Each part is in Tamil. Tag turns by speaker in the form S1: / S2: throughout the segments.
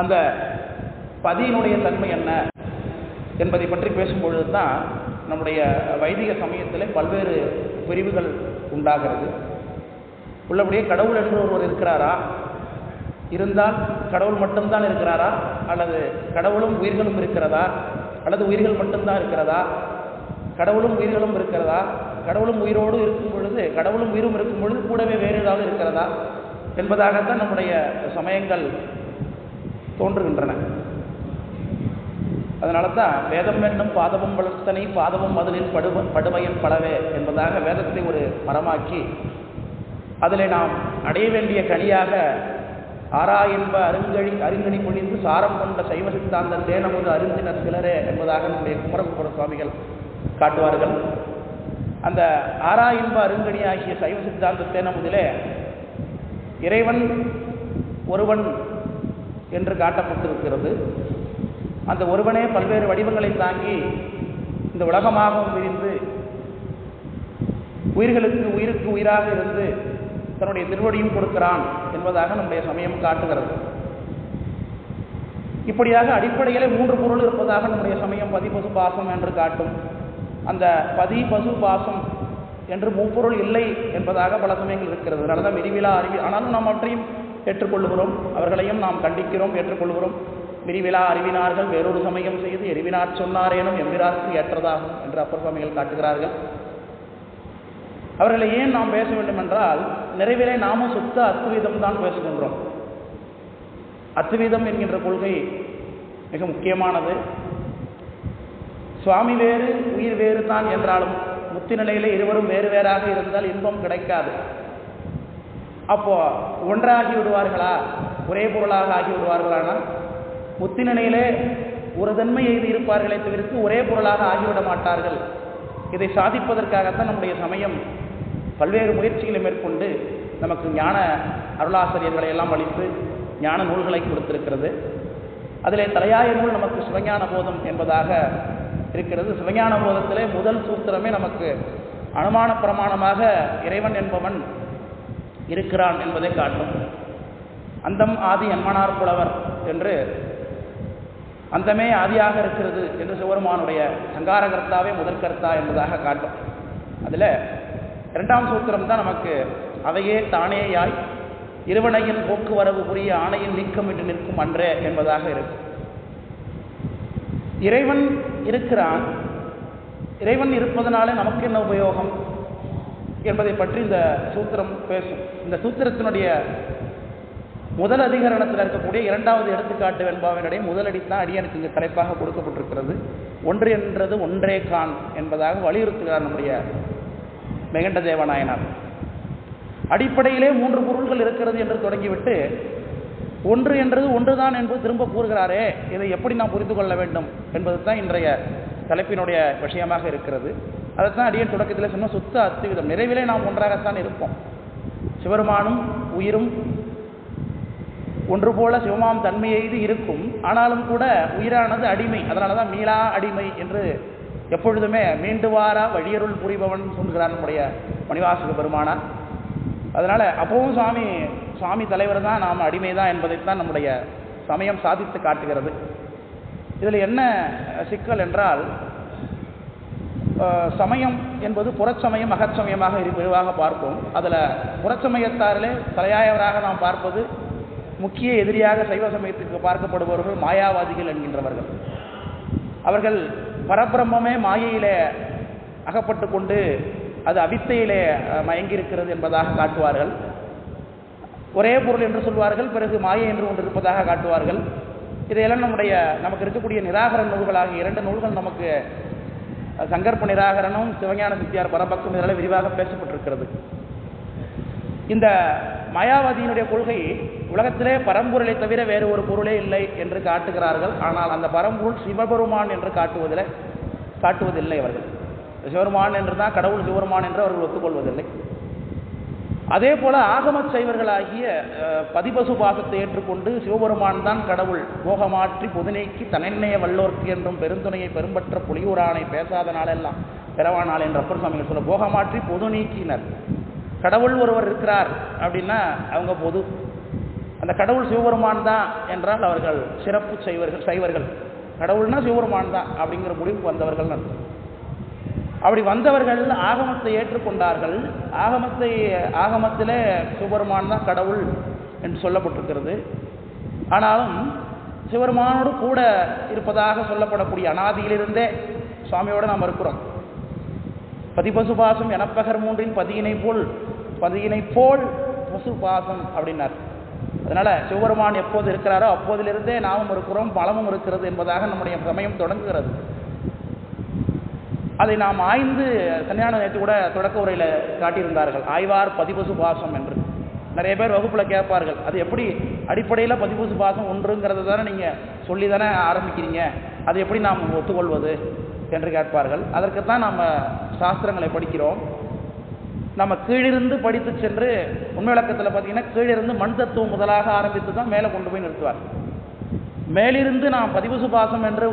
S1: அந்த பதியினுடைய தன்மை என்ன என்பதை பற்றி பேசும்பொழுது தான் நம்முடைய வைதிக சமயத்தில் பல்வேறு பிரிவுகள் உண்டாகிறது. உள்ளபடியே கடவுள் என்று ஒருவர் இருக்கிறாரா? இருந்தால் கடவுள் மட்டும்தான் இருக்கிறாரா? அல்லது கடவுளும் உயிர்களும் இருக்கிறதா? அல்லது உயிர்கள் மட்டும்தான் இருக்கிறதா? கடவுளும் உயிர்களும் இருக்கிறதா? கடவுளும் உயிரோடு இருக்கும் பொழுது கடவுளும் உயிரும் இருக்கும் பொழுது கூடவே வேறு ஏதாவது இருக்கிறதா? என்பதாகத்தான் நம்முடைய சமயங்கள் தோன்றுகின்றன. அதனால தான் வேதம் என்னும் பாதமும் வளர்த்தனை பாதமும் முதலில் படுவ படுவையன் பலவே என்பதாக வேதத்தை ஒரு மரமாக்கி அதில் நாம் அடைய வேண்டிய கனியாக ஆரா என்ப அருங்கழி அருங்கணி பொழிந்து சாரம் கொண்ட சைவ சித்தாந்த தேனமுது அருந்தினர் சிலரே என்பதாக நம்முடைய குமரகுப்புர சுவாமிகள் காட்டுவார்கள். அந்த ஆரா இன்ப அருங்கணி ஆகிய சைவ சித்தாந்த தேனமுதிலே இறைவன் ஒருவன் என்று காட்டப்பட்டிருக்கிறது. அந்த ஒருவனே பல்வேறு வடிவங்களை தாங்கி இந்த உலகமாகவும் விரிந்து உயிர்களுக்கு உயிருக்கு உயிராக இருந்து தன்னுடைய திருவடியும் கொடுக்கிறான் என்பதாக நம்முடைய சமயம் காட்டுகிறது. இப்படியாக அடிப்படையிலே மூன்று பொருள் இருப்பதாக நம்முடைய சமயம் பதி பசு பாசம் என்று காட்டும். அந்த பதி பசு பாசம் என்று முப்பொருள் இல்லை என்பதாக பல சமயங்கள் இருக்கிறது. அதனால தான் விரிவிழா அறிவி ஆனாலும் நாம் அவற்றையும் ஏற்றுக்கொள்ளுகிறோம். அவர்களையும் நாம் கண்டிக்கிறோம் ஏற்றுக்கொள்கிறோம் விரிவிலா அறிவினார்கள் வேறொரு சமயம் செய்து எரிவினார் சொன்னாரேனும் எம்பிரார்க்கு ஏற்றதாகும் என்று அப்பர் சுவாமிகள் காட்டுகிறார்கள். அவர்களை ஏன் நாம் பேச வேண்டும் என்றால் நிறைவிலே நாமும் சுத்த அத்துவீதம் தான் பேசுகின்றோம். அத்துவீதம் என்கின்ற கொள்கை மிக முக்கியமானது. சுவாமி வேறு உயிர் வேறு தான் என்றாலும் முத்தி நிலையிலே இருவரும் வேறு வேறாக இருந்தால் இன்பம் கிடைக்காது. அப்போ ஒன்றாகி விடுவார்களா? ஒரே பொருளாக ஆகி விடுவார்களானால் முத்தி நிலையிலே ஒரு தன்மை எய்து இருப்பார்களே தவிர்த்து ஒரே பொருளாக ஆகிவிட மாட்டார்கள். இதை சாதிப்பதற்காகத்தான் நம்முடைய சமயம் பல்வேறு முயற்சிகளை மேற்கொண்டு நமக்கு ஞான அருளாசிரியர்களை எல்லாம் அளித்து ஞான நூல்களை கொடுத்திருக்கிறது. அதிலே தலையாய நூல் நமக்கு சிவஞான போதம் என்பதாக இருக்கிறது. சிவஞான போதத்திலே முதல் சூத்திரமே நமக்கு அனுமான பிரமாணமாக இறைவன் என்பவன் இருக்கிறான் என்பதை காட்டும். அந்தம் ஆதி அன்மனார் புலவர் என்று அந்தமே ஆதியாக இருக்கிறது என்று சிவருமானுடைய சங்காரகர்த்தாவே முதற்கர்த்தா என்பதாக காட்டும். அதில் இரண்டாம் சூத்திரம் தான் நமக்கு அவையே தானேயாய் இருவனையின் போக்குவரவு புரிய ஆணையின் நீக்கமிட்டு நிற்கும் அன்றே என்பதாக இருக்கும். இறைவன் இருக்கிறான். இறைவன் இருப்பதனாலே நமக்கு என்ன உபயோகம்? என்பதை பற்றி இந்த சூத்திரம் பேசும். இந்த சூத்திரத்தினுடைய முதல் அதிகரணத்தில் இருக்கக்கூடிய இரண்டாவது எடுத்துக்காட்டு வெண்பாவினுடைய முதலடி தான் அடியனுக்கு இங்கு தலைப்பாக கொடுக்கப்பட்டிருக்கிறது. ஒன்று என்றது ஒன்றே கான் என்பதாக வலியுறுத்துகிறார் நம்முடைய மெகண்ட தேவநாயனார். அடிப்படையிலே மூன்று பொருள்கள் இருக்கிறது என்று தொடங்கிவிட்டு ஒன்று என்றது ஒன்றுதான் என்பது திரும்ப கூறுகிறாரே இதை எப்படி நாம் புரிந்து கொள்ள வேண்டும் என்பது தான் இன்றைய தலைப்பினுடைய விஷயமாக இருக்கிறது. அதைத்தான் அடியன் தொடக்கத்தில் சொன்ன சுத்த அத்துவிதம். நிறைவிலே நாம் ஒன்றாகத்தான் இருப்போம். சிவருமானும் உயிரும் ஒன்று போல சிவமாம் தன்மை எய்து இருக்கும். ஆனாலும் கூட உயிரானது அடிமை. அதனால தான் மீளா அடிமை என்று எப்பொழுதுமே மீண்டுவாரா வழியருள் புரிபவன் சொல்கிறார் நம்முடைய மணிவாசக பெருமானார். அதனால் அப்பவும் சுவாமி சுவாமி தலைவர் தான் நாம் அடிமை தான் என்பதைத்தான் நம்முடைய சமயம் சாதித்து காட்டுகிறது. இதில் என்ன சிக்கல் என்றால் சமயம் என்பது புறச்சமயம் அகச்சமயமாக விரிவாக பார்ப்போம். அதில் புறச்சமயத்தாரிலே தலையாயவராக நாம் பார்ப்பது முக்கிய எதிரியாக சைவ சமயத்துக்கு பார்க்கப்படுபவர்கள் மாயாவாதிகள் என்கின்றவர்கள். அவர்கள் பரபிரம்மே மாயையிலே அகப்பட்டு கொண்டு அது அவித்தையிலே மயங்கியிருக்கிறது என்பதாக காட்டுவார்கள். ஒரே பொருள் என்று சொல்வார்கள் பிறகு மாயை என்று ஒன்று இருப்பதாக காட்டுவார்கள். இதையெல்லாம் நம்முடைய நமக்கு இருக்கக்கூடிய நிராகர நூல்களாக இரண்டு நூல்கள் நமக்கு சங்கற்ப நிராகரனும் சிவஞான சித்தியார் பரபக்கம் இதெல்லாம் விரிவாக பேசப்பட்டிருக்கிறது. இந்த மாயாவாதியினுடைய கொள்கை உலகத்திலே பரம்பொருளை தவிர வேறு ஒரு பொருளே இல்லை என்று காட்டுகிறார்கள். ஆனால் அந்த பரம்பொருள் சிவபெருமான் என்று காட்டுவதில் காட்டுவதில்லை அவர்கள். சிவருமான் என்று தான் கடவுள் சிவருமான் என்று அவர்கள் ஒத்துக்கொள்வதில்லை. அதே போல ஆகம சைவர்களாகிய பதிபசு பாசத்தை ஏற்றுக்கொண்டு சிவபெருமான் தான் கடவுள். மோகமாற்றி புதுநீக்கி தனென்னைய வல்லோர்க்கு என்றும் பெருந்துணையை பெரும்பற்ற புலியூரானை பேசாத நாளெல்லாம் பிறவானால் என்று அப்பர் சுவாமிகள் சொல்ல போகமாற்றி பொது நீக்கினர் கடவுள் ஒருவர் இருக்கிறார் அப்படின்னா அவங்க பொது. அந்த கடவுள் சிவபெருமான் தான் என்றால் அவர்கள் சிறப்பு செய்வர்கள் சைவர்கள். கடவுள்னா சிவபெருமான் தான் அப்படிங்கிற முடிவுக்கு வந்தவர்கள் அர்த்தம். அப்படி வந்தவர்கள் ஆகமத்தை ஏற்றுக்கொண்டார்கள். ஆகமத்தை ஆகமத்திலே சிவபெருமான் தான் கடவுள் என்று சொல்லப்பட்டிருக்கிறது. ஆனாலும் சிவபெருமானோடு கூட இருப்பதாக சொல்லப்படக்கூடிய அனாதியிலிருந்தே சுவாமியோடு நாம் இருக்கிறோம். பதிபசுபாசம் எனப்பகர் மூன்றின் பதியினை போல் பதியினை போல் பசுபாசம் அப்படின்னார். அதனால சிவபெருமான் எப்போது இருக்கிறாரோ அப்போதிலிருந்தே நாமும் இருக்கிறோம் பலமும் இருக்கிறது என்பதாக நம்முடைய சமயம் தொடங்குகிறது. அதை நாம் ஆய்ந்து கல்யாண நேற்று கூட தொடக்க உரையில் காட்டியிருந்தார்கள். ஆய்வார் பதிபசு பாசம் என்று. நிறைய பேர் வகுப்பில் கேட்பார்கள். அது எப்படி அடிப்படையில் பதிபசு பாசம் ஒன்றுங்கிறத தானே நீங்கள் சொல்லி தானே ஆரம்பிக்கிறீங்க. அது எப்படி நாம் ஒத்துக்கொள்வது என்று கேட்பார்கள். அதற்குத்தான் நாம் சாஸ்திரங்களை படிக்கிறோம். நம்ம கீழிருந்து படித்து சென்று உண்மை விளக்கத்தில் பார்த்தீங்கன்னா கீழிருந்து மண் தத்துவம் முதலாக ஆரம்பித்து தான் மேலே கொண்டு போய் நிறுத்துவார். மேலிருந்து நாம் பதிவு பாசம் என்று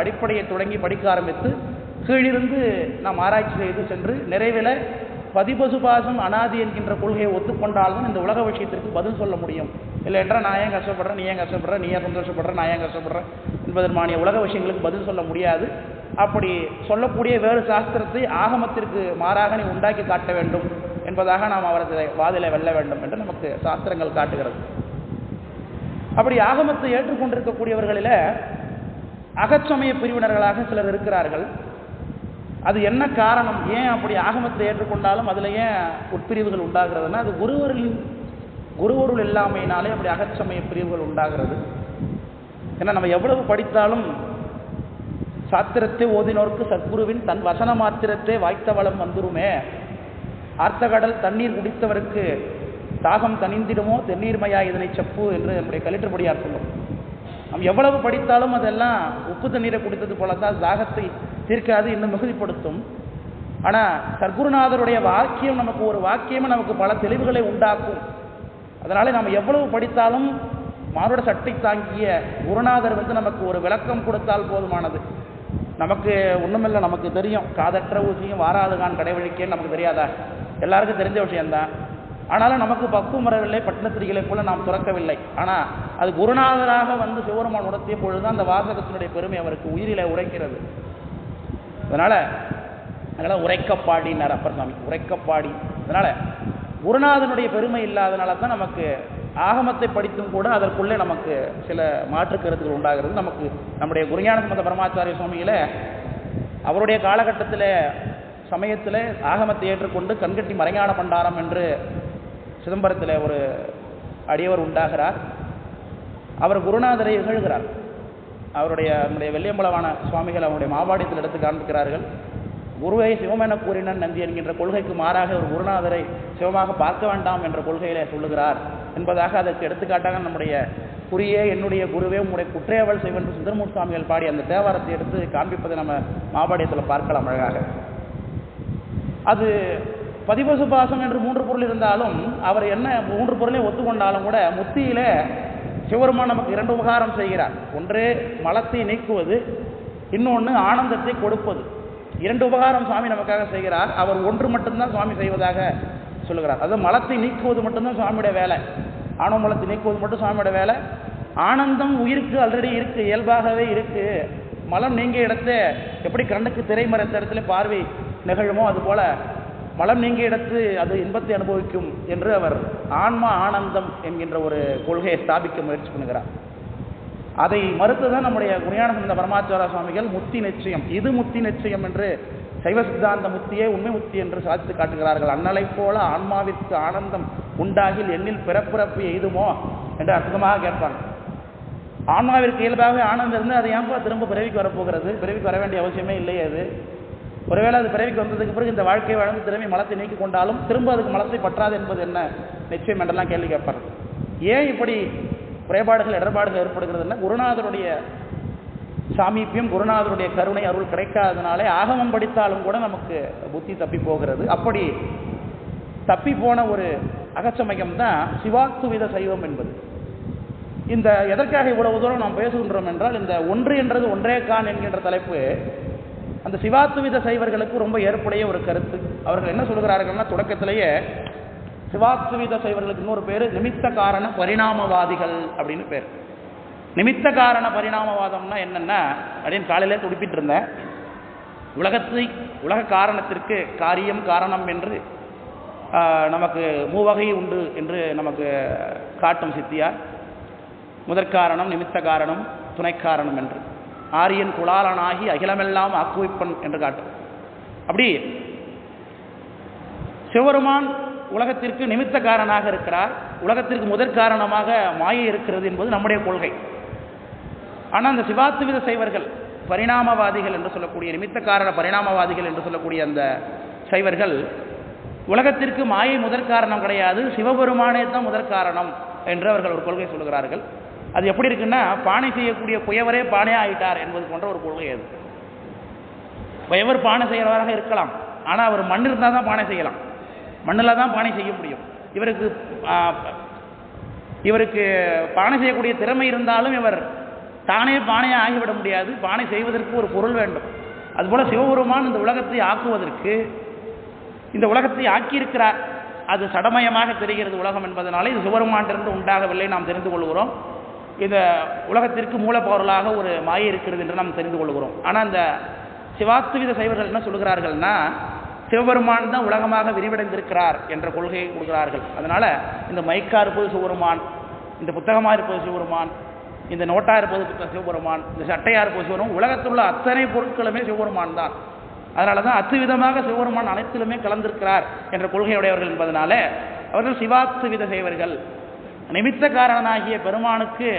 S1: அடிப்படையை தொடங்கி படிக்க ஆரம்பித்து கீழிருந்து நாம் ஆராய்ச்சி செய்து சென்று நிறைவில் பதிபசுபாசம் அனாதி என்கின்ற கொள்கையை ஒத்துக்கொண்டால்தான் இந்த உலக விஷயத்திற்கு பதில் சொல்ல முடியும். இல்லை என்றால் நான் ஏன் கஷ்டப்படுறேன்? நீ ஏன் கஷ்டப்படுற? நீ ஏன் சந்தோஷப்படுற? நான் ஏன் கஷ்டப்படுறேன் என்பதற்கான உலக விஷயங்களுக்கு பதில் சொல்ல முடியாது. அப்படி சொல்லக்கூடிய வேறு சாஸ்திரத்தை ஆகமத்திற்கு மாறாக நீ உண்டாக்கி காட்ட வேண்டும் என்பதாக நாம் அவரது வாதிலை வெல்ல வேண்டும் என்று நமக்கு சாஸ்திரங்கள் காட்டுகிறது. அப்படி ஆகமத்தை ஏற்றுக்கொண்டிருக்கக்கூடியவர்களில் அகச்சமய பிரிவினர்களாக சிலர் இருக்கிறார்கள். அது என்ன காரணம்? ஏன் அப்படி ஆகமத்தில் ஏற்றுக்கொண்டாலும் அதில் ஏன் உட்பிரிவுகள் உண்டாகிறதுனா அது ஒருவரின் குருவருள் இல்லாமையினாலே அப்படி அகச்சமய பிரிவுகள் உண்டாகிறது. ஏன்னா நம்ம எவ்வளவு படித்தாலும் சாத்திரத்தை ஓதினோருக்கு சத்குருவின் தன் வசன மாத்திரத்தை வாய்த்த வளம் வந்துருமே. ஆர்த்தகடல் தண்ணீர் குடித்தவருக்கு தாகம் தணிந்திடுமோ? தென்னீர்மையா இதனை செப்பு என்று நம்முடைய கலிட்டபடியார் சொல்லும். நாம் எவ்வளவு படித்தாலும் அதெல்லாம் உப்பு தண்ணீரை குடித்தது போல தான் தாகத்தை தீர்க்காது இன்னும் மிகுதிப்படுத்தும். ஆனால் சர்க்குருநாதருடைய வாக்கியம் நமக்கு ஒரு வாக்கியமும் நமக்கு பல தெளிவுகளை உண்டாக்கும். அதனால் நம்ம எவ்வளவு படித்தாலும் மானுட சட்டை தாங்கிய குருநாதர் வந்து நமக்கு ஒரு விளக்கம் கொடுத்தால் போதுமானது. நமக்கு ஒன்றுமில்லை நமக்கு தெரியும். காதற்ற ஊசியும் வாராதுகான் கடைவழிக்கேன்னு நமக்கு தெரியாதா? எல்லாருக்கும் தெரிஞ்ச விஷயம்தான். ஆனாலும் நமக்கு பக்குவம் வரவில்லை பட்டினத்திரிகளை போல நாம் துறக்கவில்லை. ஆனால் அது குருநாதராக வந்து சிவருமான் உணர்த்திய பொழுதுதான் அந்த வாசகத்தினுடைய பெருமை அவருக்கு உயிரில உரைக்கிறது. அதனால அதனால் உரைக்கப்பாடினார் அப்பர் சாமி உரைக்கப்பாடி. அதனால குருநாதனுடைய பெருமை இல்லாதனால தான் நமக்கு ஆகமத்தை படித்தும் கூட அதற்குள்ளே நமக்கு சில மாற்று கருத்துக்கள் உண்டாகிறது. நமக்கு நம்முடைய குருஞான சம்பந்த பரமாச்சாரிய சுவாமியில் அவருடைய காலகட்டத்தில் சமயத்தில் ஆகமத்தை ஏற்றுக்கொண்டு கண்கட்டி மறைஞான பண்டாரம் என்று சிதம்பரத்தில் ஒரு அடியவர் உண்டாகிறார். அவர் குருநாதரை இகழ்கிறார். அவருடைய நம்முடைய வெள்ளியம்பலவான சுவாமிகள் அவருடைய மாபாடியத்தில் எடுத்து காண்பிக்கிறார்கள். குருவை சிவமென கூறினன் நந்தி என்கின்ற கொள்கைக்கு மாறாக ஒரு குருநாதரை சிவமாக பார்க்க வேண்டாம் என்ற கொள்கையிலே சொல்லுகிறார் என்பதாக அதற்கு எடுத்துக்காட்டாக நம்முடைய குறியே என்னுடைய குருவே உங்களுடைய குற்றையவள் செய்வென்று சுந்தரமூர் சுவாமிகள் பாடி அந்த தேவாரத்தை எடுத்து காண்பிப்பதை நம்ம மாபாடியத்தில் பார்க்கலாம் அழகாக. அது பதிபசு பாசம் என்று மூன்று பொருள் இருந்தாலும் அவர் என்ன மூன்று பொருளையும் ஒத்துக்கொண்டாலும் கூட முத்தியில சிவருமான் நமக்கு இரண்டு உபகாரம் செய்கிறார். ஒன்று மலத்தை நீக்குவது. இன்னொன்று ஆனந்தத்தை கொடுப்பது. இரண்டு உபகாரம் சுவாமி நமக்காக செய்கிறார். அவர் ஒன்று மட்டும்தான் சுவாமி செய்வதாக சொல்லுகிறார். அது மலத்தை நீக்குவது மட்டும்தான் சுவாமியோட வேலை. ஆணவ மலத்தை நீக்குவது மட்டும் சுவாமியோட வேலை. ஆனந்தம் உயிருக்கு ஆல்ரெடி இருக்கு இயல்பாகவே இருக்கு. மலம் நீங்கிய இடத்த எப்படி கண்ணுக்கு திரைமறைத்த இடத்துல பார்வை நிகழுமோ அது போல மலம் நீங்கிய இடத்து அது இன்பத்தை அனுபவிக்கும் என்று அவர் ஆன்மா ஆனந்தம் என்கின்ற ஒரு கொள்கையை ஸ்தாபிக்க முயற்சி பண்ணுகிறார். அதை மறுத்துதான் நம்முடைய குணியானந்த பரமாச்சார சுவாமிகள் முத்தி நிச்சயம். இது முத்தி நிச்சயம் என்று சைவ சித்தாந்த முத்தியே உண்மை முத்தி என்று சாதித்து காட்டுகிறார்கள். அண்ணலைப் போல ஆன்மாவிற்கு ஆனந்தம் உண்டாகில் எண்ணில் பிறப்பிறப்பு எய்துமோ என்று அற்புதமாக கேட்பாங்க. ஆன்மாவிற்கு இயல்பாகவே ஆனந்தம் இருந்து அதை ஏன்பா திரும்ப பிறவிக்கு வரப்போகிறது? பிறவிக்கு வர வேண்டிய அவசியமே இல்லையே அது. ஒருவேளை அது பிறவிக்கு வந்ததுக்கு பிறகு இந்த வாழ்க்கையை வளர்ந்து திரும்பி மலத்தை நீக்கி கொண்டாலும் திரும்ப அதுக்கு மலத்தை பற்றாது என்பது என்ன? நிச்சயம் என்றெல்லாம் கேள்வி கேட்பார் ஏன் இப்படி குறைபாடுகள் இடர்பாடுகள் ஏற்படுகிறதுன்னா குருநாதருடைய சாமீபியம் குருநாதருடைய கருணை அருள் கிடைக்காதனாலே ஆகமம் படித்தாலும் கூட நமக்கு புத்தி தப்பி போகிறது. அப்படி தப்பி போன ஒரு அகச்சமயம் தான் சிவாத்துவித சைவம் என்பது. இந்த எதற்காக இவ்வளவு தூரம் நாம் பேசுகின்றோம் என்றால் இந்த ஒன்று என்றது ஒன்றே கான் என்கின்ற தலைப்பு அந்த சிவாத்துவித சைவர்களுக்கு ரொம்ப ஏற்புடைய ஒரு கருத்து. அவர்கள் என்ன சொல்கிறார்கள்னா தொடக்கத்திலேயே சிவாத்வித சைவர்களுக்கு இன்னொரு பேர் நிமித்த காரண பரிணாமவாதிகள் அப்படின்னு பேர். நிமித்த காரண பரிணாமவாதம்னா என்னென்னா அப்படின்னு காலையிலே துடிப்பிட்டு இருந்தேன். உலகத்தை உலக காரணத்திற்கு காரியம் காரணம் என்று நமக்கு மூவகை உண்டு என்று நமக்கு காட்டும் சித்தியார். முதற்காரணம் நிமித்த காரணம் துணைக்காரணம் என்று. ஆரியன் குலாலனாகி அகிலமெல்லாம் ஆக்குவிப்பன் என்று காட்டும் அப்படி சிவபெருமான் உலகத்திற்கு நிமித்தக்காரனாக இருக்கிறார். உலகத்திற்கு முதற் காரணமாக மாயை இருக்கிறது என்பது நம்முடைய கொள்கை. ஆனால் அந்த சிவாத்துவித சைவர்கள் பரிணாமவாதிகள் என்று சொல்லக்கூடிய நிமித்த காரண பரிணாமவாதிகள் என்று சொல்லக்கூடிய அந்த சைவர்கள் உலகத்திற்கு மாயை முதற் காரணம் கிடையாது சிவபெருமானே தான் முதற் காரணம் என்று அவர்கள் ஒரு கொள்கை சொல்கிறார்கள் அது எப்படி இருக்குன்னா பானை செய்யக்கூடிய குயவரே பானையாக ஆயிட்டார் என்பது போன்ற ஒரு கொள்கை அது. குயவர் பானை செய்கிறவராக இருக்கலாம் ஆனால் அவர் மண் இருந்தால் தான் பானை செய்யலாம். மண்ணில் தான் பானை செய்ய முடியும். இவருக்கு இவருக்கு பானை செய்யக்கூடிய திறமை இருந்தாலும் இவர் தானே பானையாக ஆகிவிட முடியாது. பானை செய்வதற்கு ஒரு பொருள் வேண்டும். அதுபோல் சிவபெருமான் இந்த உலகத்தை ஆக்குவதற்கு இந்த உலகத்தை ஆக்கியிருக்கிறார். அது சடமயமாக தெரிகிறது உலகம் என்பதனாலே இது சிவபெருமானிலிருந்து உண்டாகவில்லை. நாம் தெரிந்து கொள்கிறோம். இந்த உலகத்திற்கு மூலப்பொருளாக ஒரு மாயை இருக்கிறது என்று நாம் தெரிந்து கொள்கிறோம். ஆனால் இந்த சிவாத்துவித சைவர்கள் என்ன சொல்கிறார்கள்னா சிவபெருமான் தான் உலகமாக விரிவடைந்திருக்கிறார் என்ற கொள்கையை கொடுக்கிறார்கள். அதனால் இந்த மைக்கா இருப்பது சிவபெருமான் இந்த புத்தகமாக இருப்பது சிவபெருமான் இந்த நோட்டா இருப்பது புத்தக சிவபெருமான் இந்த சட்டையாக இருப்பது சிவபெருமான் உலகத்தில் உள்ள அத்தனை பொருட்களுமே சிவபெருமான் தான். அதனால தான் அத்துவிதமாக சிவபெருமான் அனைத்திலுமே கலந்திருக்கிறார் என்ற கொள்கையுடையவர்கள் என்பதனால அவர்கள் சிவாத்துவித செய்வர்கள் நிமித்த காரணனாகிய பெருமானுக்கு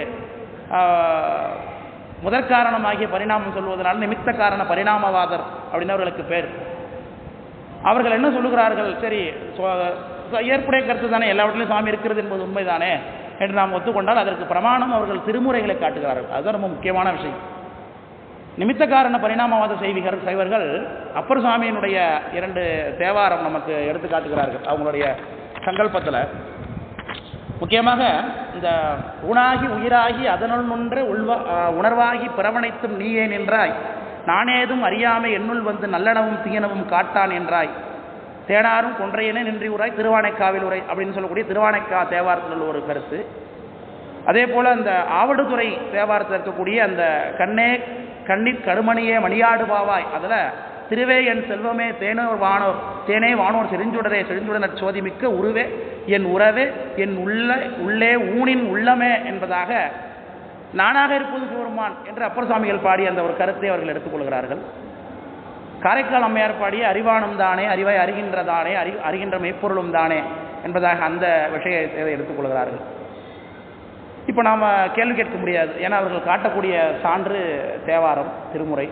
S1: முதற்காரணமாகிய பரிணாமம் சொல்வதனால் நிமித்த காரண பரிணாமவாதர் அப்படின்னு அவர்களுக்கு பேர். அவர்கள் என்ன சொல்லுகிறார்கள்? சரி ஏற்புடைய கருத்து தானே எல்லாவற்றிலும் சாமி இருக்கிறது என்பது உண்மைதானே என்று நாம் ஒத்துக்கொண்டால் அதற்கு பிரமாணம் அவர்கள் திருமுறைகளை காட்டுகிறார்கள். அதுதான் ரொம்ப முக்கியமான விஷயம். நிமித்த காரண பரிணாமவாத செய்விகர் சைவர்கள் அப்பர் சுவாமியினுடைய இரண்டு தேவாரம் நமக்கு எடுத்து காட்டுகிறார்கள். அவங்களுடைய சங்கல்பத்தில். முக்கியமாக இந்த ஊனாகி உயிராகி அதனுள் நின்ற உள்வா உணர்வாகி பிரவணைத்தும் நீயே நின்றாய். நானேதும் அறியாமை என்னுள் வந்து நல்லனவும் தீயனவும் காட்டான் என்றாய். தேனாரும் கொன்றையனே நின்றி உராய் திருவானைக்காவில் உரை அப்படின்னு சொல்லக்கூடிய திருவானைக்கா தேவாரத்தில் உள்ள ஒரு கருத்து. அதே போல் அந்த ஆவடுதுறை தேவாரத்தில் இருக்கக்கூடிய அந்த கண்ணே கண்ணிற் கருமணியே மணியாடு பாவாய் அதில் திருவே என் செல்வமே தேனோர் வானோர் தேனே வானோர் செறிஞ்சுடரே செறிஞ்சுடனர் சோதிமிக்க உருவே என் உறவே என் உள்ள உள்ளே ஊனின் உள்ளமே என்பதாக நானாக இருப்பது சிவருமான் என்று அப்பர் சுவாமிகள் பாடிய அந்த ஒரு கருத்தை அவர்கள் எடுத்துக்கொள்கிறார்கள் காரைக்கால் அம்மையார் பாடிய அறிவானும் தானே அறிவாய் அறிகின்றதானே அறி அறிகின்ற மெய்ப்பொருளும் தானே என்பதாக அந்த விஷயத்தை எடுத்துக்கொள்கிறார்கள் இப்போ நாம் கேள்வி கேட்க முடியாது. ஏன்னா அவர்கள் காட்டக்கூடிய சான்று தேவாரம் திருமுறை.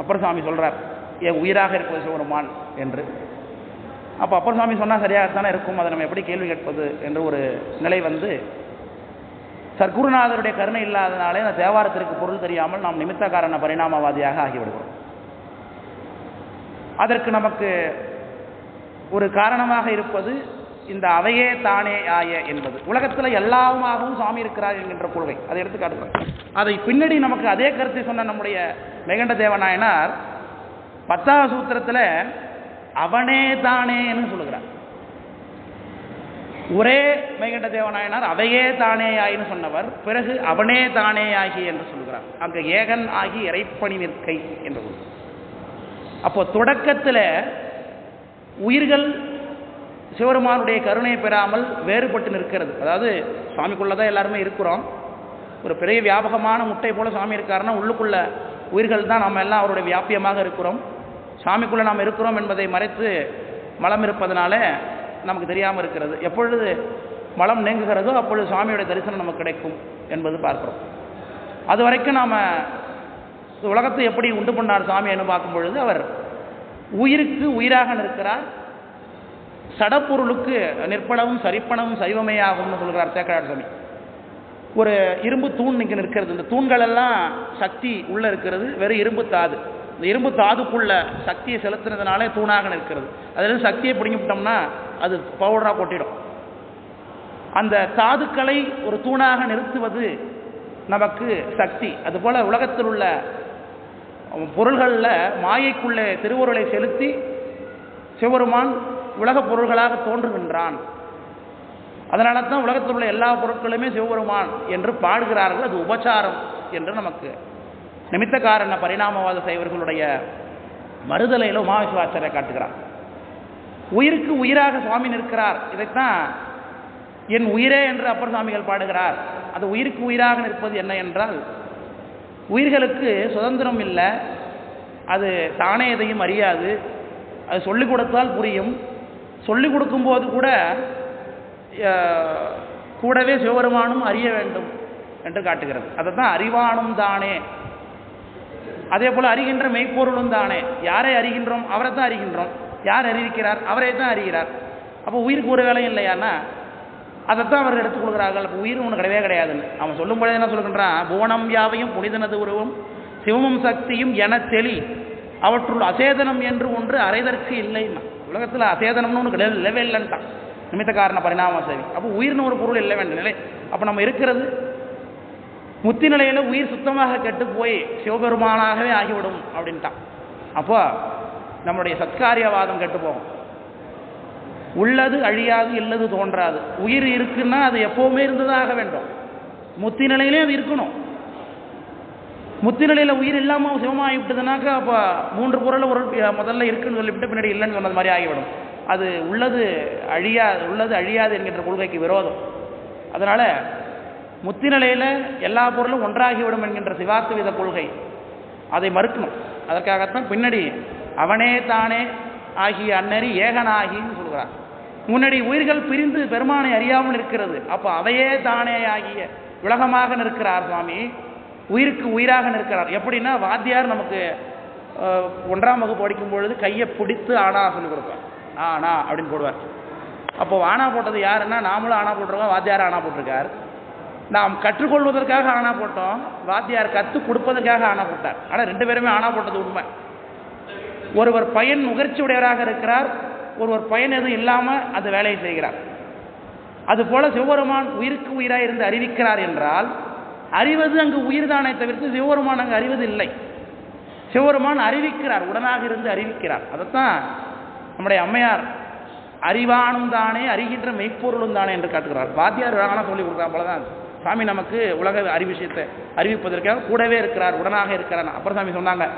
S1: அப்பர் சுவாமி சொல்கிறார் என் உயிராக இருப்பது சிவபெருமான் என்று. அப்போ அப்பர் சுவாமி சொன்னால் சரியாகத்தானே இருக்கும். அதை நம்ம எப்படி கேள்வி கேட்பது என்று ஒரு நிலை வந்து சர்க்குருநாதருடைய கருணை இல்லாதனாலே அந்த தேவாரத்திற்கு பொருள் தெரியாமல் நாம் நிமித்த காரண பரிணாமவாதியாக ஆகிவிடுகிறோம். அதற்கு நமக்கு ஒரு காரணமாக இருப்பது இந்த அவையே தானே ஆய என்பது. உலகத்தில் எல்லாமாகவும் சாமி இருக்கிறார் என்கின்ற கொள்கை. அதை எடுத்து அதை பின்னாடி நமக்கு அதே கருத்தை சொன்ன நம்முடைய மெகண்ட தேவநாயனார் பத்தாவது சூத்திரத்தில் அவனே தானேன்னு சொல்லுகிறார். ஒரே மெகண்ட தேவநாயனார் அவையே தானே ஆயின்னு சொன்னவர் பிறகு அவனே தானே ஆகி என்று சொல்கிறார் அங்கு ஏகன் ஆகி இறைப்பணி நிற்கை என்று சொல்கிறார் அப்போ தொடக்கத்தில் உயிர்கள் சிவருமானுடைய கருணை பெறாமல் வேறுபட்டு நிற்கிறது. அதாவது சுவாமிக்குள்ளே தான் எல்லாருமே இருக்கிறோம். ஒரு பெரிய வியாபகமான முட்டை போல சாமி இருக்காருன்னா உள்ளுக்குள்ள உயிர்கள் தான் நம்ம எல்லாம் அவருடைய வியாபியமாக இருக்கிறோம். சாமிக்குள்ளே நாம் இருக்கிறோம் என்பதை மறைத்து மலம் இருப்பதனால நமக்கு தெரியாமல் இருக்கிறது. எப்பொழுது மலம் நீங்குகிறதோ அப்பொழுது சுவாமியுடைய தரிசனம் நமக்கு கிடைக்கும் என்பது பார்க்கிறோம். அது வரைக்கும் நாம் உலகத்தை எப்படி உண்டு பண்ணார் சாமி என்று பார்க்கும் பொழுது அவர் உயிருக்கு உயிராக நிற்கிறார். சடப்பொருளுக்கு நிற்பனவும் சரிப்பனவும் சைவமையாகும்னு சொல்கிறார் சேக்கரார் சுவாமி ஒரு இரும்பு தூண் இங்கே நிற்கிறது. இந்த தூண்களெல்லாம் சக்தி உள்ளே இருக்கிறது. வெறும் இரும்பு தாது. இந்த இரும்பு தாதுக்குள்ள சக்தியை செலுத்தினதுனாலே தூணாக நிற்கிறது. அதில் சக்தியை பிடிங்கிவிட்டோம்னா அது பவுடராக கொட்டிடும். அந்த தாதுக்களை ஒரு தூணாக நிறுத்துவது நமக்கு சக்தி. அதுபோல் உலகத்தில் உள்ள பொருள்களில் மாயைக்குள்ளே திருவுருளை செலுத்தி சிவருமான் உலகப் பொருள்களாக தோன்றுகின்றான். அதனால தான் உலகத்தில் உள்ள எல்லா பொருட்களுமே சிவபெருமான் என்று பாடுகிறார்கள். அது உபச்சாரம் என்று நமக்கு நிமித்த காரண பரிணாமவாத சைவர்களுடைய மறுதலையில் உமாவிஸ்வாச்சாரிய காட்டுகிறார். உயிருக்கு உயிராக சுவாமி நிற்கிறார். இதைத்தான் என் உயிரே என்று அப்பர் சுவாமிகள் பாடுகிறார். அது உயிருக்கு உயிராக நிற்பது என்ன என்றால் உயிர்களுக்கு சுதந்திரம் இல்லை அது தானே எதையும் அறியாது அது சொல்லிக் கொடுத்தால் புரியும். சொல்லிக் கொடுக்கும்போது கூட கூடவே சிவபெருமானும் அறிய வேண்டும் என்று காட்டுகிறது. அதை தான் அறிவானும் தானே அதே போல் அறிகின்ற மெய்ப்பொருளும் தானே. யாரை அறிகின்றோம்? அவரை தான் அறிகின்றோம். யார் அறிவிக்கிறார்? அவரை தான் அறிகிறார். அப்போ உயிருக்கு ஒரு வேலையும் இல்லையானா? அதைத்தான் அவர்கள் எடுத்துக் கொள்கிறார்கள். அப்போ உயிர் ஒன்று கிடையவே கிடையாதுன்னு. அவன் சொல்லும் பொழுது என்ன சொல்கின்றான்? புவனம் யாவையும் புனிதனது உருவம் சிவமும் சக்தியும் என தெளி அவற்றுள் அசேதனம் என்று ஒன்று அரைதற்கு இல்லைன்னா. உலகத்தில் அசேதனம்னு ஒன்று கிடையாது இல்லவே இல்லைன்ட்டான். நிமித்த காரண பரிணாம சேவை. அப்போ உயிர்னு ஒரு பொருள் இல்லை வேண்டிய நிலை. அப்போ நம்ம இருக்கிறது முத்தி நிலையில் உயிர் சுத்தமாக கெட்டு போய் சிவபெருமானாகவே ஆகிவிடும் அப்படின்ட்டான். அப்போ நம்முடைய சத்காரியவாதம் கெட்டு போகும் உள்ளது அழியாது இல்லது தோன்றாது. உயிர் இருக்குன்னா அது எப்பவுமே இருந்ததாக வேண்டும். முத்தி நிலையிலே அது இருக்கணும். முத்தி நிலையில் உயிர் இல்லாமல் சிவமாகி விட்டதுனாக்கா அப்போ மூன்று பொருள் ஒரு முதல்ல இருக்குன்னு சொல்லிவிட்டு பின்னாடி இல்லைன்னு சொன்னது மாதிரி ஆகிவிடும். அது உள்ளது அழியா உள்ளது அழியாது என்கின்ற கொள்கைக்கு விரோதம். அதனால் முத்தி நிலையில் எல்லா பொருளும் ஒன்றாகிவிடும் என்கின்ற சிவாத்வீத கொள்கை. அதை மறுக்கணும். அதற்காகத்தான் பின்னாடி அவனே தானே ஆகிய அன்னறி ஏகனாகின்னு சொல்கிறார். முன்னாடி உயிர்கள் பிரிந்து பெருமானை அறியாமல் இருக்கிறது. அப்போ அவையே தானே ஆகிய உலகமாக நிற்கிறார் சுவாமி. உயிருக்கு உயிராக நிற்கிறார். எப்படின்னா வாத்தியார் நமக்கு ஒன்றாம் வகுப்பு படிக்கும் பொழுது கையை பிடித்து ஆனா சொல்லிக் கொடுப்பார். ஆனா அப்படின்னு போடுவார். அப்போ ஆனா போட்டது யாருன்னா நாமளும் ஆனா போட்டிருக்கோம் வாத்தியார் ஆனா போட்டிருக்கார். நாம் கற்றுக்கொள்வதற்காக ஆணா போட்டோம் வாத்தியார் கற்றுக் கொடுப்பதற்காக ஆணா போட்டார். ஆனால் ரெண்டு பேருமே ஆனா போட்டது உண்மை. ஒருவர் பயன் நுகர்ச்சி உடையவராக இருக்கிறார் ஒருவர் பயன் எதுவும் இல்லாமல் அந்த வேலையை செய்கிறார். அதுபோல சிவபெருமான் உயிருக்கு உயிராக இருந்து அறிவிக்கிறார் என்றால் அறிவது அங்கு உயிர்தானே தவிர்த்து சிவபெருமான் அங்கு அறிவது இல்லை. சிவபெருமான் அறிவிக்கிறார் உடனாக இருந்து அறிவிக்கிறார். அதைத்தான் நம்முடைய அம்மையார் அறிவானும் தானே அறிகின்ற மெய்ப்பொருளும் தானே என்று காட்டுகிறார். வாத்தியார் ஆனால் சொல்லி கொடுக்குறார் போலதான் சாமி நமக்கு உலக அறிவிஷயத்தை அறிவிப்பதற்காக கூடவே இருக்கிறார் உடனாக இருக்கிறார். அப்புறம் சாமி சொன்னாங்க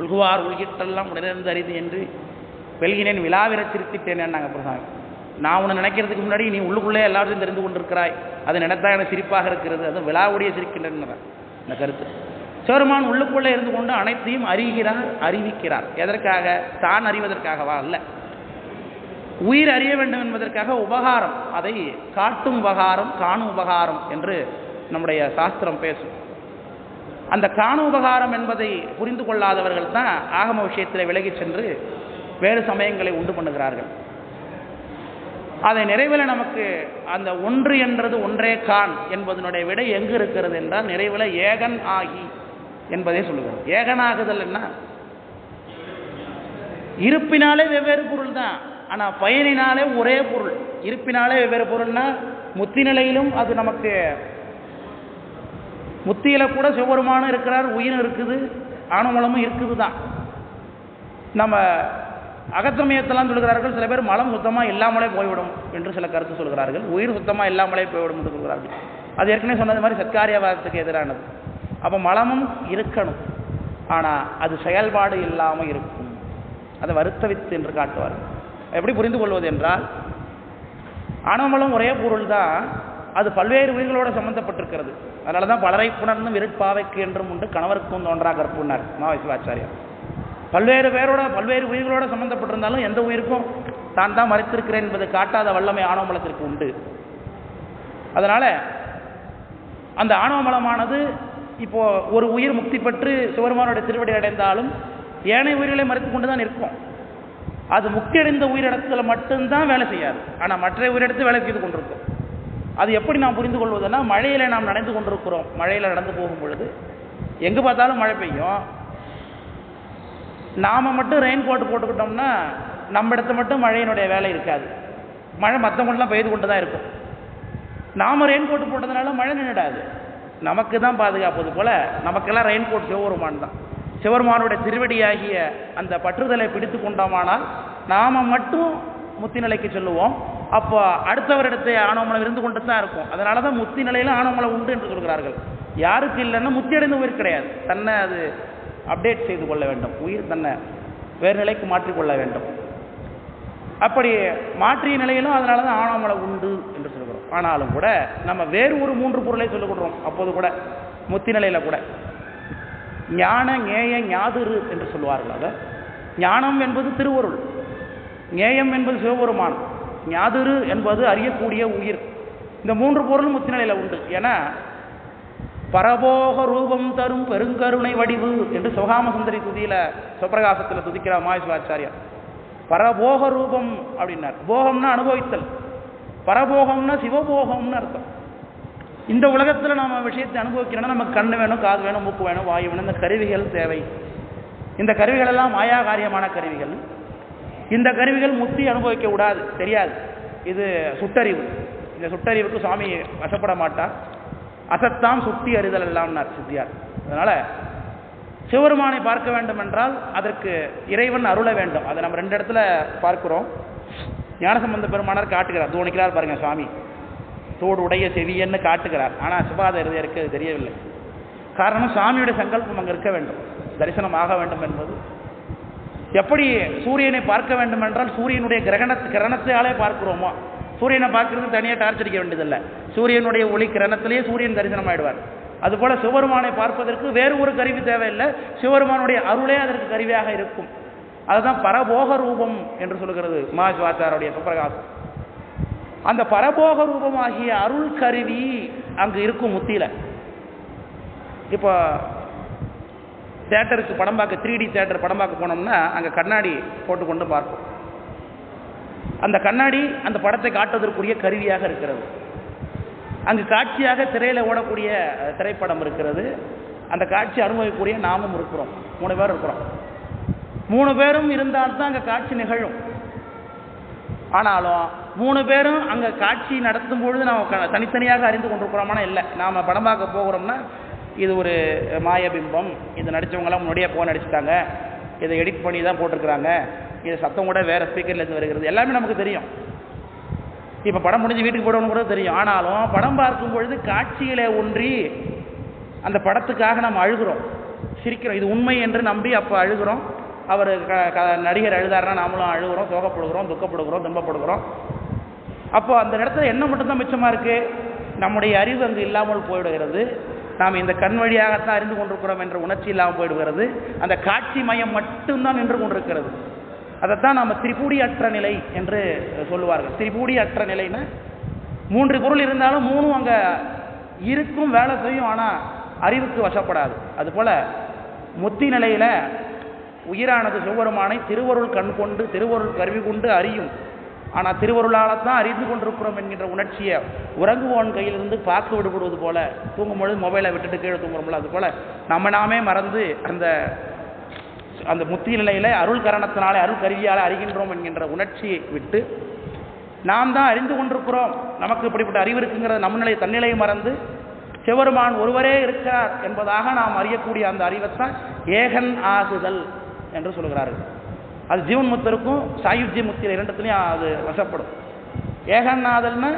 S1: உள்குவார் உள்கிட்டெல்லாம் உடனிருந்து அறிது என்று வெல்கினேன் விழாவிர சிரித்திட்டேன் நாங்கள் அப்புறம் சாமி. நான் உன்னை நினைக்கிறதுக்கு முன்னாடி நீ உள்ளுக்குள்ளே எல்லாத்தையும் தெரிந்து கொண்டிருக்கிறாய். அதை நினைத்தா எனக்கு சிரிப்பாக இருக்கிறது. அது விழாவுடைய சிரிக்கின்றன இந்த கருத்து. சிவருமான் உள்ளுக்குள்ளே இருந்து கொண்டு அனைத்தையும் அறிகிறார் அறிவிக்கிறார். எதற்காக? தான் அறிவதற்காகவா? அல்ல. உயிர் அறிய வேண்டும் என்பதற்காக உபகாரம். அதை காட்டும் உபகாரம் காணும் உபகாரம் என்று நம்முடைய சாஸ்திரம் பேசும். அந்த காணும் உபகாரம் என்பதை புரிந்து கொள்ளாதவர்கள் தான் ஆகம விஷயத்தில் விலகிச் சென்று வேறு சமயங்களை உண்டு பண்ணுகிறார்கள். அதை நிறைவில் நமக்கு அந்த ஒன்று என்றது ஒன்றே கான் என்பதனுடைய விடை எங்கு இருக்கிறது என்றால் நிறைவில் ஏகன் ஆகி என்பதை சொல்லுகிறோம் ஏகனாகுதல் என்ன? இருப்பினாலே வெவ்வேறு பொருள் தான் ஆனால் பயனினாலே ஒரே பொருள். இருப்பினாலே வெவ்வேறு பொருள்னா முத்தி நிலையிலும் அது நமக்கு முத்தியில் கூட சிவபெருமானும் இருக்கிறார் உயிரும் இருக்குது ஆணவமலமும் இருக்குது தான் நம்ம அகத்தமயத்தெல்லாம் சொல்கிறார்கள் சில பேர் மலம் சுத்தமாக இல்லாமலே போய்விடும் என்று சில கருத்து சொல்கிறார்கள். உயிர் சுத்தமாக இல்லாமலே போய்விடும் என்று சொல்கிறார்கள். அது ஏற்கனவே சொன்னது மாதிரி சத்காரியவாதத்துக்கு எதிரானது. அப்போ மலமும் இருக்கணும். ஆனால் அது செயல்பாடு இல்லாமல் இருக்கும். அதை வருத்தவித்து என்று காட்டுவார் எப்படி புரிந்து கொள்வது என்றால் ஆணவமலம் ஒரே பொருள் தான் அது பல்வேறு உயிர்களோடு சம்பந்தப்பட்டிருக்கிறது. அதனால தான் பலரை புணர்ந்தும் இருட்பாவைக்கு என்றும் உண்டு கணவருக்கும் தோன்றா கற்புன்னார் மாவசிவாச்சாரியார். பல்வேறு பேரோட பல்வேறு உயிர்களோட சம்பந்தப்பட்டிருந்தாலும் எந்த உயிருக்கும் தான் தான் மறைத்திருக்கிறேன் என்பதை காட்டாத வல்லமை ஆணவமலத்திற்கு உண்டு. அதனால் அந்த ஆணவமலமானது இப்போ ஒரு உயிர் முக்தி பெற்று சிவருமானுடைய திருவடி அடைந்தாலும் ஏனைய உயிர்களை மறைத்து கொண்டு தான் இருக்கும். அது முக்தி உயிரிடத்தில் மட்டும்தான் வேலை செய்யாது. ஆனால் மற்ற உயிரிடத்து வேலை செய்து கொண்டிருக்கும். அது எப்படி நாம் புரிந்து கொள்வதுன்னா மழையில் நாம் நடந்து கொண்டிருக்கிறோம். மழையில் நடந்து போகும் பொழுது எங்கே பார்த்தாலும் மழை பெய்யும். நாம் மட்டும் ரெயின் கோட் போட்டுக்கிட்டோம்னா நம்ம இடத்த மட்டும் மழையினுடைய வேலை இருக்காது. மழை மற்றவங்களாம் பெய்து கொண்டு தான் இருக்கும். நாம் ரெயின் கோட் போட்டதுனால மழை நின்றுடாது நமக்கு தான் பாதுகாப்பது போல நமக்கெல்லாம் ரெயின் கோட் சிவபெருமான் தான். சிவபெருமானுடைய திருவடியாகிய அந்த பற்றுதலை பிடித்து கொண்டோமானால் நாம் மட்டும் முத்தி நிலைக்கு சொல்லுவோம். அப்போ அடுத்தவரிடத்தை ஆணவமலம் இருந்து கொண்டு தான் இருக்கும். அதனால தான் முத்தி நிலையில் ஆணவமலம் உண்டு என்று சொல்கிறார்கள். யாருக்கு இல்லைன்னா முத்தி அடைந்த உயிர் கிடையாது. தன்னை அது அப்டேட் செய்து கொள்ள வேண்டும். உயிர் தன்னை வேறு நிலைக்கு மாற்றிக்கொள்ள வேண்டும். அப்படி மாற்றிய நிலையிலும் அதனால தான் ஆணவமலை உண்டு என்று சொல்கிறோம். ஆனாலும் கூட நம்ம வேறு ஒரு மூன்று பொருளை சொல்லிக் கொடுறோம் அப்போது கூட முத்தி நிலையில் கூட. ஞான ஞேய ஞாதுரு என்று சொல்லுவார்கள் அதை. ஞானம் என்பது திருவருள். ஞேயம் என்பது சிவபெருமான். ஞாதுரு என்பது அறியக்கூடிய உயிர். இந்த மூன்று பொருளும் முத்திநிலையில் உண்டு. ஏன்னா பரபோக ரூபம் தரும் பெருங்கருணை வடிவு என்று சுகாமசுந்தரி சுந்தரி துதியில சுப்பிரகாசத்தில் துதிக்கிறார் மாயசுவாச்சாரியார் பரபோக ரூபம் அப்படின்னார். போகம்னா அனுபவித்தல். பரபோகம்னா சிவபோகம்னு அர்த்தம். இந்த உலகத்தில் நம்ம விஷயத்தை அனுபவிக்கிறோம்னா நமக்கு கண்ணு வேணும் காது வேணும் மூக்கு வேணும் வாயு வேணும். இந்த கருவிகள் தேவை. இந்த கருவிகள் எல்லாம் மாயா காரியமான கருவிகள். இந்த கருவிகள் முத்தி அனுபவிக்க கூடாது. தெரியாது. இது சுட்டறிவு. இந்த சுட்டறிவுக்கு சுவாமி வசப்பட மாட்டார். அசத்தாம் சுத்தி அறிதல் எல்லாம்னார் சித்தியார். அதனால சிவருமானை பார்க்க வேண்டும் என்றால் அதற்கு இறைவன் அருள வேண்டும். அதை நம்ம ரெண்டு இடத்துல பார்க்கிறோம். ஞானசம்பந்த பெருமானார் காட்டுகிறார். தோணிக்கிறார் பாருங்கள் சுவாமி. தோடுடைய செவியன்னு காட்டுகிறார். ஆனால் சுபாத இருக்கு அது தெரியவில்லை. காரணம் சாமியுடைய சங்கல்பம் அங்கே இருக்க வேண்டும். தரிசனம் ஆக வேண்டும் என்பது. எப்படி சூரியனை பார்க்க வேண்டும் என்றால் சூரியனுடைய கிரகண கிரணத்தாலே பார்க்கிறோமோ? சூரியனை பார்க்கறது தனியாக டார்ச் அடிக்க வேண்டியதில்லை. சூரியனுடைய ஒளி கிரணத்திலேயே சூரியன் தரிசனம் ஆயிடுவார் அதுபோல சிவபெருமானை பார்ப்பதற்கு வேறு ஒரு கருவி தேவையில்லை. சிவருமானுடைய அருளே அதற்கு கருவியாக இருக்கும். அதுதான் பரபோக ரூபம் என்று சொல்கிறது மகாசிவாச்சாருடைய சுப்பிரகாசம். அந்த பரபோக ரூபமாகிய அருள் கருவி அங்கு இருக்கும் முத்தியில. இப்போ தேட்டருக்கு படம் பார்க்க த்ரீ டி தேட்டர் படம் பார்க்க போனோம்னா அங்கே கண்ணாடி போட்டுக்கொண்டு பார்ப்போம். அந்த கண்ணாடி அந்த படத்தை காட்டுவதற்குரிய கருவியாக இருக்கிறது. அங்கு காட்சியாக திரையில் ஓடக்கூடிய திரைப்படம் இருக்கிறது. அந்த காட்சி அனுபவிக்கக்கூடிய நாமும் இருக்கிறோம். மூணு பேர் இருக்கிறோம். மூணு பேரும் இருந்தால்தான் அங்கே காட்சி நிகழும். ஆனாலும் மூணு பேரும் அங்கே காட்சி நடத்தும் பொழுது நம்ம தனித்தனியாக அறிந்து கொண்டிருக்கிறோமான இல்லை. நாம் படம் பார்க்க போகிறோம்னா இது ஒரு மாயபிம்பம். இது நடித்தவங்களாம் முன்னாடியே ஃபோன் அடிச்சுட்டாங்க. இதை எடிட் பண்ணி தான் போட்டிருக்கிறாங்க. இது சத்தம் கூட வேறு ஸ்பீக்கர்லேருந்து வருகிறது. எல்லாமே நமக்கு தெரியும். இப்போ படம் முடிஞ்சு வீட்டுக்கு போடணும் கூட தெரியும். ஆனாலும் படம் பார்க்கும் பொழுது காட்சிகளை ஒன்றி அந்த படத்துக்காக நம்ம அழுகிறோம். சிரிக்கிறோம். இது உண்மை என்று நம்பி அப்போ அழுகிறோம். அவர் க க நடிகர் அழுதாருன்னா நாமளும் அழுகிறோம் சோகப்படுகிறோம் துக்கப்படுகிறோம் துன்பப்படுகிறோம். அப்போது அந்த இடத்துல என்ன மட்டும்தான் மிச்சமாக இருக்குது நம்முடைய அறிவு அங்கு இல்லாமல் போயிடுகிறது. நாம் இந்த கண் வழியாகத்தான் அறிந்து கொண்டிருக்கிறோம் என்ற உணர்ச்சி இல்லாமல் போயிடுகிறது. அந்த காட்சி மையம் மட்டும்தான் நின்று கொண்டிருக்கிறது. அதைத்தான் நாம் திரிபூடி அற்ற நிலை என்று சொல்லுவார்கள். திரிபூடி அற்ற நிலைன்னா மூன்று பொருள் இருந்தாலும் மூணும் அங்கே இருக்கும் வேலை செய்யும் ஆனால் அறிவுக்கு வசப்படாது. அதுபோல் முத்தி நிலையில் உயிரானது சிவபெருமானை திருவருள் கண் கொண்டு திருவருள் கருவி கொண்டு அறியும். ஆனால் திருவருளால் தான் அறிந்து கொண்டிருக்கிறோம் என்கின்ற உணர்ச்சியை உறங்குவோன் கையிலிருந்து பார்க்க விடுபடுவது போல தூங்கும்பொழுது மொபைலை விட்டுட்டு கீழே தூங்குறோம்ல அது போல நம்ம நாமே மறந்து அந்த அந்த முத்தி நிலையில் அருள் கரணத்தினாலே அருள் கருவியால் அறிகின்றோம் என்கின்ற உணர்ச்சியை விட்டு நாம் தான் அறிந்து கொண்டிருக்கிறோம். நமக்கு இப்படிப்பட்ட அறிவு இருக்குங்கிற நம்ம நிலையை தன்னிலையை மறந்து சிவருமான் ஒருவரே இருக்கிறார் என்பதாக நாம் அறியக்கூடிய அந்த அறிவைத்தான் ஏகன் ஆகுதல். என்று சொல்கிறார்கள் அது ஜீவன் முத்தருக்கும் சாயுஜ்ய முத்தியில் இரண்டத்துலையும் அது வசப்படும். ஏகநாதல்னு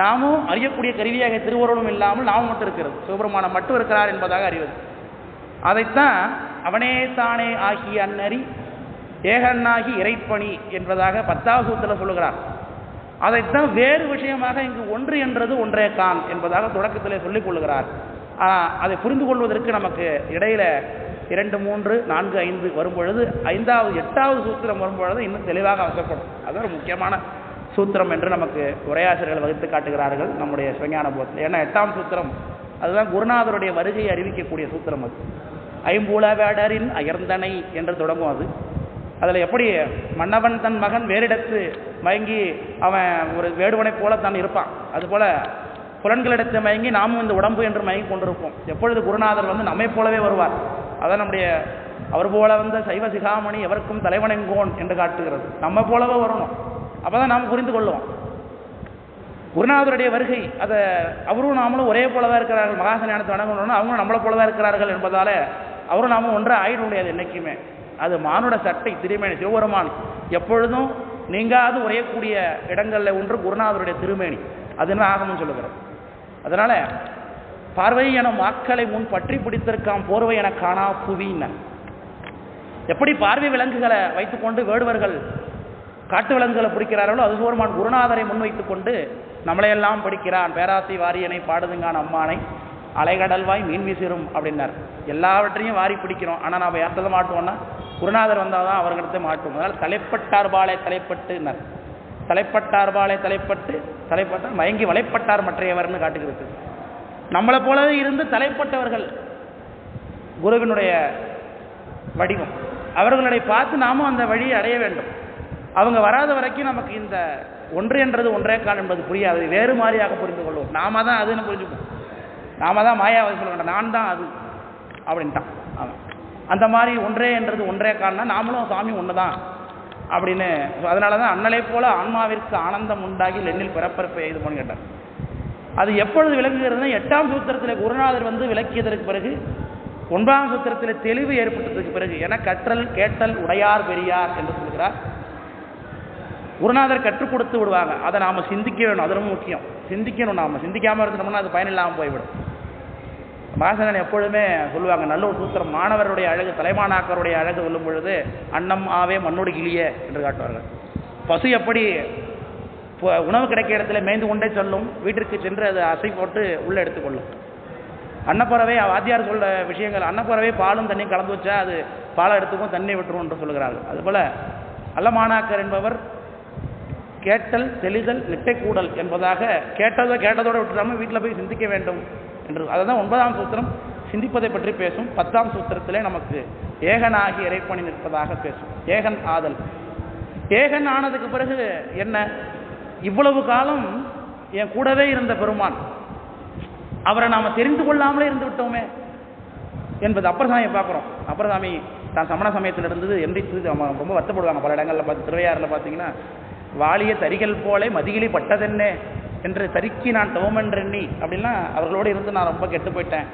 S1: நாமும் அறியக்கூடிய கருவியாக திருவருளும் இல்லாமல் நாமும் மட்டும் இருக்கிறது. சிவபெருமானம் மட்டும் இருக்கிறார் என்பதாக அறிவது. அதைத்தான் அவனே தானே ஆகிய அன்னறி ஏகண்ணாகி இறைப்பணி என்பதாக பத்தாவது சூத்திர சொல்லுகிறார். அதைத்தான் வேறு விஷயமாக இங்கு ஒன்று என்றது ஒன்றே தான் என்பதாக தொடக்கத்திலே சொல்லிக் கொள்ளுகிறார். ஆனால் அதை புரிந்து கொள்வதற்கு நமக்கு இடையில இரண்டு மூன்று நான்கு ஐந்து வரும்பொழுது ஐந்தாவது எட்டாவது சூத்திரம் வரும்பொழுது இன்னும் தெளிவாக அவசப்படும் அது ஒரு முக்கியமான சூத்திரம் என்று நமக்கு உரையாசிரியர்கள் வகுத்து காட்டுகிறார்கள் நம்முடைய சிவஞான போதத்தில் ஏன்னா எட்டாம் சூத்திரம் அதுதான் குருநாதருடைய வருகையை அறிவிக்கக்கூடிய சூத்திரம் அது. ஐம்பூலவேடரின் அயர்ந்தனை என்று தொடங்கும் அது. அதில் எப்படி மன்னவன் தன் மகன் வேறிடத்து மயங்கி அவன் ஒரு வேடுவனை போல தான் இருப்பான். அதுபோல் புலன்களிடத்தை மயங்கி நாமும் இந்த உடம்பு என்று மயங்கி கொண்டிருப்போம். எப்பொழுது குருநாதர் வந்து நம்மை போலவே வருவார்? அதான் நம்முடைய அவர் போல வந்த சைவ சிகாமணி எவருக்கும் தலைவனெங்கோன் என்று காட்டுகிறது. நம்ம போலவே வரணும். அப்போ தான் நாம் புரிந்து கொள்ளுவோம். குருநாதருடைய வருகை அதை அவரும் நாமளும் ஒரே போலதான் இருக்கிறார்கள். மகாசனியானத்தை ஞானத்தை வணங்கணும்னா அவங்களும் நம்மளை போலதான் இருக்கிறார்கள் என்பதால் அவரும் நாமும் ஒன்றா ஆயிட முடியாது என்றைக்குமே அது மானுட சட்டை திருமேனி சிவபெருமான். எப்பொழுதும் நீங்காது உரையக்கூடிய இடங்களில் ஒன்று குருநாதருடைய திருமேனி. அதுன்னு ஆகணும்னு சொல்லுகிறேன் அதனால பார்வை என மாக்களை முன் பற்றி பிடித்திருக்காம் போர்வை என காணா புவின எப்படி பார்வை விலங்குகளை வைத்துக்கொண்டு வேடுவர்கள் காட்டு விலங்குகளை பிடிக்கிறார்களோ அது சோர்மான் குருநாதரை முன்வைத்துக் கொண்டு நம்மளையெல்லாம் பிடிக்கிறான். பேராசி வாரியனை பாடுதுங்கான் அம்மானை. அலைகடல்வாய் மீன் வீசிரும் அப்படின்னார். எல்லாவற்றையும் வாரி பிடிக்கிறோம். ஆனால் நாம் யார்கிட்ட மாட்டுவோம்னா குருநாதர் வந்தால் தான் அவர்களிடத்தை மாட்டுவோம். அதனால் தலைப்பட்டார்பாலே தலைப்பட்டுனர் தலைப்பட்டார்பாலே தலைப்பட்டு தலைப்பட்டார் மயங்கி வலைப்பட்டார் மற்றையவர்னு காட்டுகிறது. நம்மளை போலவே இருந்து தலைப்பட்டவர்கள் குருவினுடைய வடிவம். அவர்களை பார்த்து நாமும் அந்த வழியை அடைய வேண்டும். அவங்க வராத வரைக்கும் நமக்கு இந்த ஒன்று என்றது ஒன்றே கால் என்பது புரியாது. வேறு மாதிரியாக புரிந்து கொள்வோம். நாம தான் அதுன்னு புரிஞ்சுப்போம். நாம தான் மாயாவதி சொல்ல வேண்டாம். நான் தான் அது அப்படின்ட்டான் அவன். அந்த மாதிரி ஒன்றே என்றது ஒன்றே கால்னா நாமளும் சாமி ஒன்று தான் அப்படின்னு அதனால தான் அண்ணலை போல ஆன்மாவிற்கு ஆனந்தம் உண்டாகி எண்ணில் பிறப்பறப்பை இது பண்ணி கேட்டார். அது எப்பொழுது விளக்குகிறதுனா எட்டாம் சூத்திரத்தில் குருநாதர் வந்து விளக்கியதற்கு பிறகு ஒன்பதாம் சூத்திரத்தில் தெளிவு ஏற்பட்டதுக்கு பிறகு என கற்றல் கேட்டல் உடையார் பெரியார் என்று சொல்கிறார். குருநாதர் கற்றுக் கொடுத்து விடுவாங்க. அதை நாம் சிந்திக்க வேணும். அது ரொம்ப முக்கியம். சிந்திக்கணும் நாம். சிந்திக்காமல் இருந்தோம்னா அது பயனில்லாமல் போய்விடும். மாசனன் எப்பொழுதுமே சொல்லுவாங்க நல்ல ஒரு சூத்திரம். மாணவருடைய அழகு தலைமானாக்கருடைய அழகு சொல்லும் பொழுது அன்னம் ஆவே மண்ணோடு கிளிய என்று காட்டுவார்கள். பசு எப்படி உணவு கிடைக்கிற இடத்துல மேய்ந்து கொண்டே சொல்லும் வீட்டிற்கு சென்று அது அசை போட்டு உள்ளே எடுத்துக்கொள்ளும் அன்னப்பறவை வாத்தியார் சொல்ல விஷயங்கள் அன்னப்பறவை பாலும் தண்ணியும் கலந்து வச்சா அது பாலை எடுத்துக்கும் தண்ணி விட்டுரும் என்று சொல்கிறார்கள். அதுபோல அல்லமானாக்கர் என்பவர் கேட்டல் தெளிதல் நிட்டை கூடல் என்பதாக கேட்டதை கேட்டதோடு விட்டுறாம வீட்டில் போய் சிந்திக்க வேண்டும் என்று. அதுதான் ஒன்பதாம் சூத்திரம். சிந்திப்பதை பற்றி பேசும். பத்தாம் சூத்திரத்திலே நமக்கு ஏகனாகி இறைப்பணி நிற்பதாக பேசும். ஏகன் ஆதல். ஏகன் ஆனதுக்கு பிறகு என்ன? இவ்வளவு காலம் என் கூடவே இருந்த பெருமான் அவரை நாம் தெரிந்து கொள்ளாமலே இருந்து விட்டோமே என்பது அப்பரசாமியை பார்க்குறோம். அப்பரசாமி தான் சமண சமயத்தில் இருந்தது எந்திரித்து அவங்க ரொம்ப வருத்தப்படுவாங்க. பல இடங்களில் பார்த்து திருவையாறில் பார்த்தீங்கன்னா வாலிய தரிகள் போலே மதிகிலி பட்டதென்னே என்று தறிக்கி நான் தோமென்றெண்ணி அப்படின்னா அவர்களோடு இருந்து நான் ரொம்ப கெட்டு போயிட்டேன்.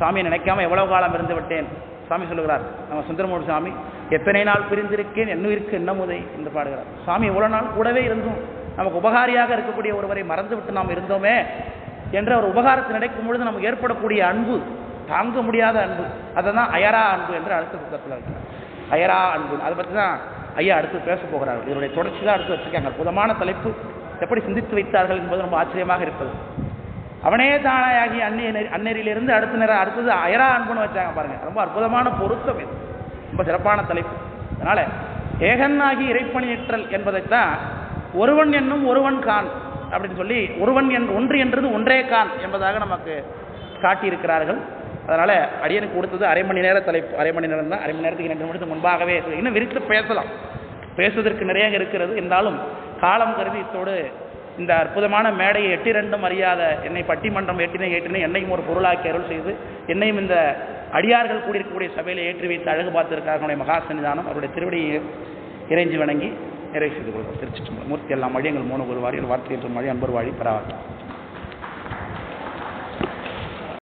S1: சாமியை நினைக்காம எவ்வளவு காலம் இருந்து விட்டேன். சாமி சொல்லுகிறார் நம்ம சுந்தரமூர் சாமி எத்தனை நாள் பிரிந்திருக்கேன் என்னுயிருக்கு என்னமுதை என்று பாடுகிறார். சாமி எவ்வளோ நாள் கூடவே இருந்தும் நமக்கு உபகாரியாக இருக்கக்கூடிய ஒருவரை மறந்துவிட்டு நாம் இருந்தோமே என்ற ஒரு உபகாரத்தை நினைக்கும் பொழுது நமக்கு ஏற்படக்கூடிய அன்பு தாங்க முடியாத அன்பு. அதை தான் அயரா அன்பு என்று அடுத்த புத்தகத்தில் இருக்கிறார். அயரா அன்பு. அதை பற்றி தான் ஐயா அடுத்து பேச போகிறார்கள் இதனுடைய தொடர்ச்சி தான் அடுத்து வச்சிருக்காங்க. புதமான தலைப்பு. எப்படி சிந்தித்து வைத்தார்கள் என்பது ரொம்ப ஆச்சரியமாக இருப்பது. அவனே தானாகி அந்நிய அந்நெறியிலிருந்து அடுத்த நேரம் அடுத்தது அயரா அன்புன்னு வச்சாங்க பாருங்க. ரொம்ப அற்புதமான பொருத்தம் இது. ரொம்ப சிறப்பான தலைப்பு. அதனால ஏகனாகி இறைப்பணியற்றல் என்பதைத்தான் ஒருவன் என்னும் ஒருவன் கான் அப்படின்னு சொல்லி ஒருவன் என் ஒன்று என்றது ஒன்றே கான் என்பதாக நமக்கு காட்டியிருக்கிறார்கள். அதனால் அடியனுக்கு கொடுத்தது அரை மணி நேர தலைப்பு. அரை மணி நேரம் தான். அரை மணி நேரத்துக்கு ரெண்டு நிமிடத்துக்கு முன்பாகவே இன்னும் விரித்து பேசலாம். பேசுவதற்கு நிறைய இருக்கிறது. இருந்தாலும் காலம் கருதி இத்தோடு இந்த அற்புதமான மேடையை எட்டி ரெண்டும் அறியாத என்னை பட்டிமன்றம் எட்டினே ஏற்றினை என்னையும் ஒரு பொருளாக்கி அருள் செய்து என்னையும் இந்த அடியார்கள் கூடியிருக்கக்கூடிய சபையில் ஏற்றி வைத்து அழகு பார்த்திருக்கிறார்களுடைய மகா சன்னிதானம். அவருடைய திருவடியை இறைஞ்சி வணங்கி நிறைவு செய்து கொள்வோம். திருச்சி மூர்த்தி எல்லாம் மொழி எங்கள் மூணு ஒரு வாரி வார்த்தை என்று மொழி அன்பர் வாழி பரவாயில்லை